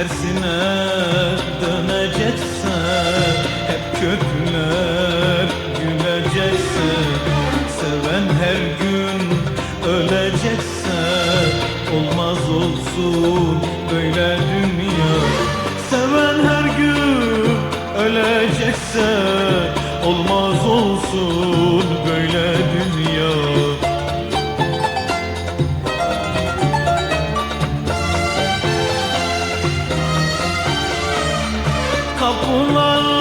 tersine er, dönecekse Hep kötüler gülecekse Seven her gün ölecekse Olmaz olsun böyle dünya. Seven her gün ölecekse Olmaz olsun kapılar.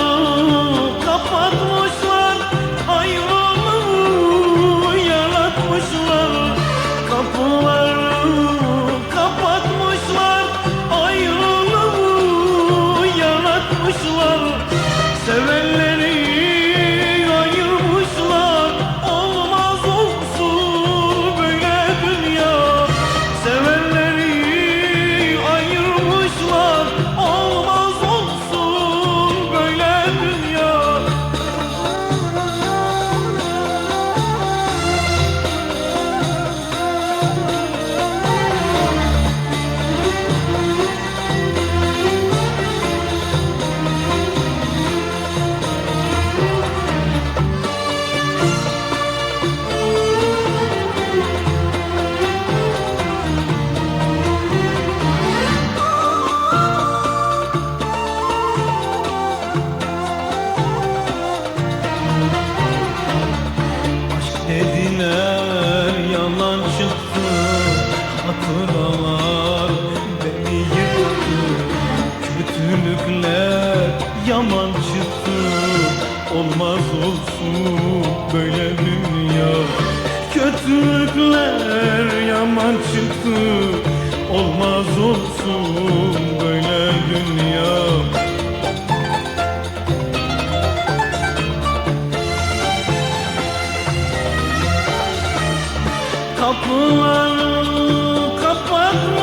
hatıralar. Beni yıktı Kötülükler yaman çıktı. Olmaz olsun böyle dünya. Kötülükler yaman çıktı. Olmaz olsun böyle dünya. Kapılar Oh.